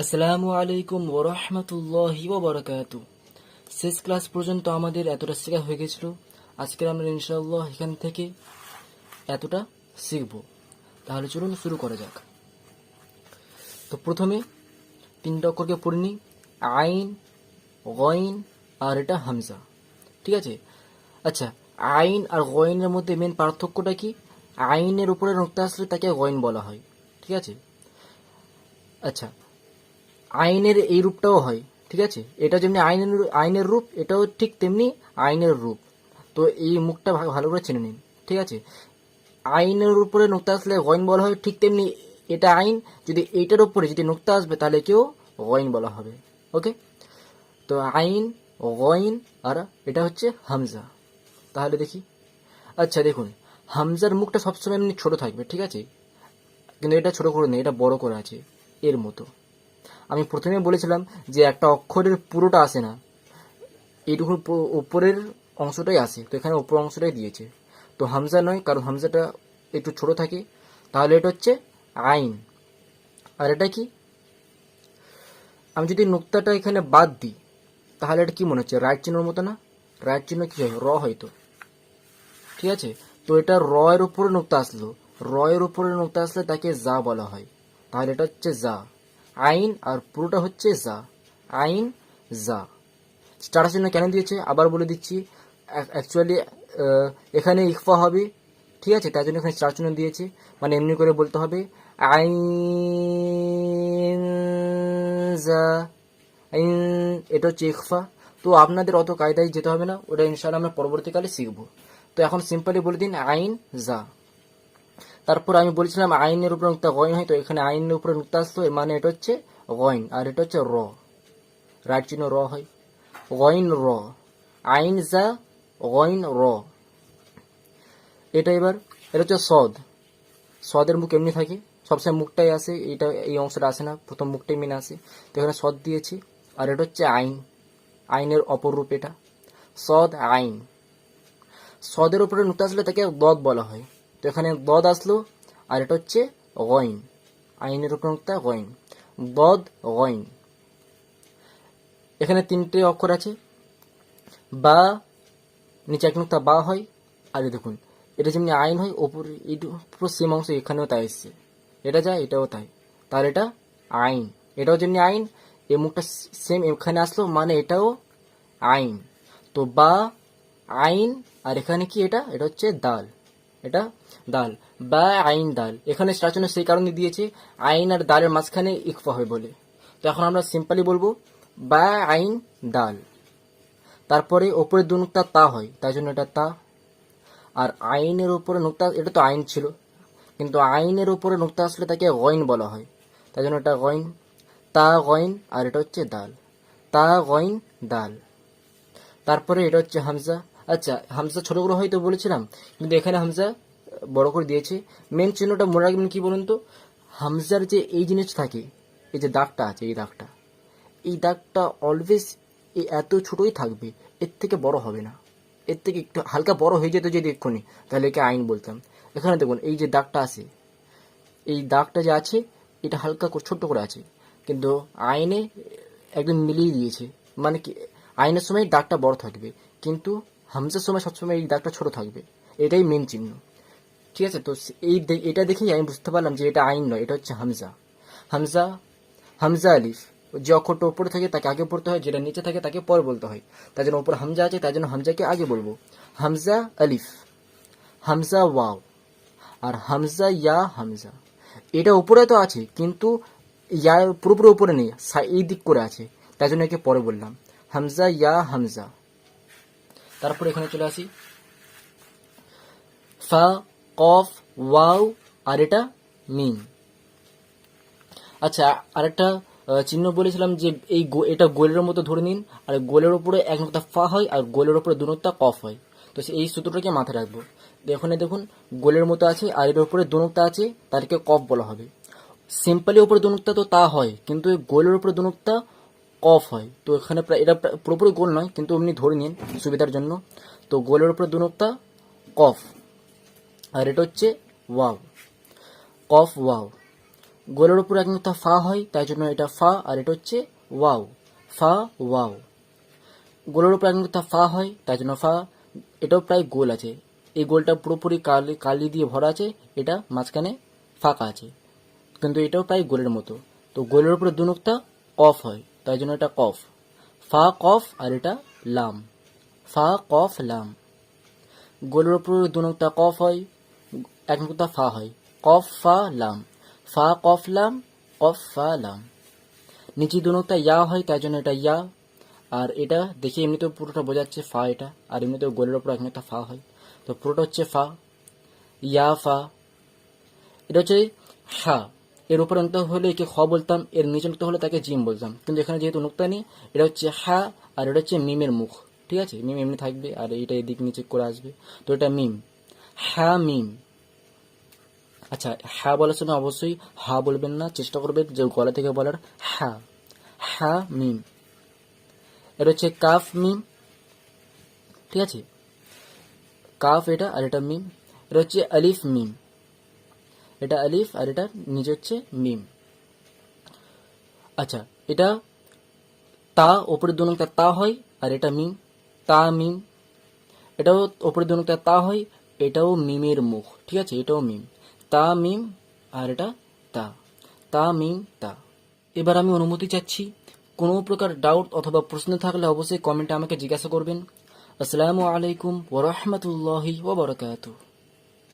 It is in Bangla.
আসসালামু আলাইকুম ওরহমতুল্লাহি ওবরাকাতু শেষ ক্লাস পর্যন্ত আমাদের এতটা শেখা হয়ে গেছিল। আজকের আমরা ইনশাআল্লাহ এখান থেকে এতটা শিখব। তাহলে চলুন শুরু করা যাক। তো প্রথমে তিনটা অক্ষরকে পড়ে নিই। আইন, গইন আর এটা হামজা। ঠিক আছে? আচ্ছা আইন আর গইনের মধ্যে মেন পার্থক্যটা কি? আইনের উপরে নোক্তা আসলে তাকে গইন বলা হয়। ঠিক আছে? আচ্ছা আইনের এই রূপটাও হয়, ঠিক আছে? এটা যেমনি আইনের আইনের রূপ, এটাও ঠিক তেমনি আইনের রূপ। তো এই মুখটা ভালো করে চিনে নিন, ঠিক আছে? আইনের উপরে নোক্তা আসলে গইন বলা হয়, ঠিক তেমনি এটা আইন, যদি এইটার উপরে যদি নোক্তা আসবে, তাহলে কেউ গইন বলা হবে, ওকে? তো আইন, গইন আর এটা হচ্ছে হামজা। তাহলে দেখি। আচ্ছা দেখুন, হামজার মুখটা সবসময় এমনি ছোট থাকবে, ঠিক আছে? কিন্তু এটা ছোট করে নেই এটা বড় করে আছে, এর মতো। আমি প্রথমে বলেছিলাম যে একটা অক্ষরের পুরোটা আসে না। এইটুকুর প- উপরের অংশটাই আসে। তো এখানে উপর অংশটাই দিয়েছে। তো হামজা নয়, কারণ হামজাটা একটু ছোট থাকে। তাহলে এটা হচ্ছে আইন। আর এটা কি? আমি যদি নুক্তাটা এখানে বাদ দিই, তাহলে এটা কি মনে হচ্ছে? রাইট চিহ্নর মতো না? রাইট চিহ্ন কি হয়? র হয়তো। ঠিক আছে? তো এটা র এর উপরে নোক্তা আসলো। র এর উপরে নোক্তা আসলে তাকে যা বলা হয়। তাহলে এটা হচ্ছে যা। আইন আর পুরোটা হচ্ছে যা। আইন, যা। স্টার চিহ্ন কেন দিয়েছে? আবার বলে দিচ্ছি অ্যাকচুয়ালি এখানে ইকফা হবে। ঠিক আছে, তার জন্য এখানে স্টার চিহ্ন দিয়েছে। মানে এমনি করে বলতে হবে, আইন, যা। আইন, এটা হচ্ছে ইকফা। তো আপনাদের অত কায়দায় যেতে হবে না, ওটা ইনশাআল্লাহ আমরা পরবর্তীকালে শিখব। তো এখন সিম্পলি বলে দিন, আইন, যা। তারপর আমি বলছিলাম, আইনের উপরে নুক্তা গয়ন হয়। তো এখানে আইনের উপরে নুক্তা আসতো এর মানে এটা হচ্ছে গয়ন, আর এটা হচ্ছে র। রাইট চিহ্ন র হয়। গয়ন র। আইন যা, গয়ন র। এটা এবার, এটা হচ্ছে সদ। সদের মুখ এমনি থাকে, সবসময় মুখটাই আসে, এইটা, এই অংশটা আসে না, প্রথম মুখটাই মেনে আসে। তো এখানে সদ দিয়েছি, আর এটা হচ্ছে আইন। আইনের অপর রূপ এটা। সদ আইন। সদের উপরে নুক্তা আসলে তাকে দদ বলা হয়। তো এখানে দদ আসলো, আর এটা হচ্ছে গইন। আইনের উপরে নুক্তা গইন। দদ, গইন। এখানে তিনটে অক্ষর আছে। বা, নিচে এক নুক্তা বা হয়। আর দেখুন, এটা যেমনি আইন হয়, ওপর পুরো সেম অংশ এখানেও তাই এসছে। এটা যায়, এটাও তাই। তাহলে এটা আইন। এটাও যেমনি আইন, এই মুখটা সেম এখানে আসলো মানে এটাও আইন। তো বা, আইন, আর এখানে কি এটা? এটা হচ্ছে দাল। এটা দাল। বা আইন দাল। এখানে স্টাচনে সেই কারণে দিয়েছে, আইন আর দালের মাঝখানে ইকফা হয় বলে। তো এখন আমরা সিম্পলি বলব, বা আইন দাল। তারপরে ওপরে দু নুক্তা তা হয়, তাই জন্য এটা তা। আর আইনের উপরে নুক্তা, এটা তো আইন ছিল। কিন্তু আইনের উপরে নুক্তা আসলে তাকে গইন বলা হয়। তাই জন্য এটা গইন। তা গইন আর এটা হচ্ছে দাল। তা গইন দাল। তারপরে এটা হচ্ছে হামজা। আচ্ছা হামজা ছোট করে হয়তো বলেছিলাম, কিন্তু এখানে হামজা বড় করে দিয়েছে। মেন চিহ্নটা মনে রাখবেন কি বলুন তো? হামজার যে এই জিনিস থাকে, এই যে দাগটা আছে, এই দাগটা এই দাগটা অলওয়েজ এই এত ছোটই থাকবে, এর থেকে বড় হবে না। এর থেকে একটু হালকা বড় হয়ে যেত যদি এক্ষুনি, তাহলে একে আইন বলতাম। এখানে দেখুন, এই যে দাগটা আছে, এই দাগটা যে আছে, এটা হালকা ছোট্ট করে আছে, কিন্তু আইনে একদম মিলিয়ে দিয়েছে। মানে কি, আইনের সময় দাগটা বড় থাকবে, কিন্তু হামজার সময় সবসময় এই দাগটা ছোট থাকবে। এটাই মেন চিহ্ন। ঠিক আছে? তো এই এটা দেখেই আমি বুঝতে পারলাম যে এটা আইন নয়, এটা হচ্ছে হামজা। হামজা হামজা আলিফ, যে অক্ষরটা উপরে থাকে তাকে আগে পড়তে হয়, যেটা নিচে থাকে তাকে পর বলতে হয়। তার জন্য ওপর হামজা আছে, তার জন্য হামজাকে আগে বলব। হামজা আলিফ, হামজা ওয়াও, আর হামজা ইয়া হামজা। এটা উপরে তো আছে, কিন্তু ইয়া পুরোপুরি উপরে নেই এই দিক করে আছে। তাই জন্য একে পরে বললাম। হামজা ইয়া হামজা। তারপর এখানে চলে আসি। ফা কফ ওয়াও আর এটা মিম। আচ্ছা আরেকটা আহ, চিহ্ন বলেছিলাম যে এই এটা গোলের মতো ধরে নিন আর গোলের উপরে এক নোক্তা ফা হয় আর গোলের উপরে দু নোক্তা কফ হয়। তো এই সূত্রটাকে মাথায় রাখব। এখানে দেখুন গোলের মতো আছে আর এর উপরে দু নোক্তা আছে তাদেরকে কফ বলা হবে। সিম্পলি উপরে দু নোক্তা তো তা হয় কিন্তু গোলের উপরে দু নোক্তা কফ হয়। তো এখানে প্রায় এটা পুরোপুরি গোল নয়, কিন্তু এমনি ধরে নিন সুবিধার জন্য। তো গোলের উপরে দু নোক্তা কফ আর এটা হচ্ছে ওয়াও কফ ওয়াও গোলের উপর এক নুক্তা ফা হয়, তাই জন্য এটা ফা, আর এটা হচ্ছে ওয়াও ফা ওয়াও গোলের উপর এক নুক্তা ফা হয়, তাই জন্য ফা, এটাও প্রায় গোল আছে। এই গোলটা পুরোপুরি কালি কালি দিয়ে ভরা আছে, এটা মাঝখানে ফাঁকা আছে। কিন্তু এটাও প্রায় গোলের মতো। তো গোলের উপরে দু নুক্তা কফ হয়। তাই জন্য এটা কফ। ফা, কফ আর এটা লাম। ফা, কফ, লাম। গোলের উপরে দু নুক্তা কফ হয়, এক নুক্তা ফা হয়। কফ, ফা, লাম। ফা, কফ, লাম, কফ, ফা, লাম। নিচে দু নুক্তা ইয়া হয়, তাই জন্য এটা ইয়া। আর এটা দেখে এমনিতেও পুরোটা বোঝাচ্ছে ফা এটা। আর এমনিতেও গোলের ওপর এক নুক্তা ফা হয়। তো পুরোটা হচ্ছে ফা। ইয়া, ফা। এটা হচ্ছে হা এর উপরে নুক্তা হলে একে খ বলতাম, এর নিচে নুক্তা হলে তাকে জিম বলতাম। কিন্তু এখানে যেহেতু নুক্তা নেই, এটা হচ্ছে হা আর এটা হচ্ছে মিমের মুখ, ঠিক আছে? মিম এমনি থাকবে আর এইটা এদিক নিচে করে আসবে। তো এটা মিম, হা মিম। আচ্ছা হ্যাঁ বলার সময় অবশ্যই হা বলবেন না, চেষ্টা করবেন যে গলা থেকে বলার হ্যাঁ হ্যাঁ মিম। এটা হচ্ছে কাফ মিম, ঠিক আছে? কাফ এটা আর এটা মিম। এটা হচ্ছে আলিফ মিম। এটা আলিফ আর এটা নিচে হচ্ছে মিম। আচ্ছা এটা তা ওপরের দু নক্তা তা হয় আর এটা মিম। তা মিম। এটাও ওপরের দু নক্তা তা হয়, এটাও মিমের মুখ, ঠিক আছে? এটাও মিম। তা মিম আর এটা তা। তা মিম, তা। এবার আমি অনুমতি চাচ্ছি, কোনো প্রকার ডাউট অথবা প্রশ্ন থাকলে অবশ্যই কমেন্টে আমাকে জিজ্ঞাসা করবেন। আসসালামু আলাইকুম ওরহমতুল্লাহি ওবরাকাতুহ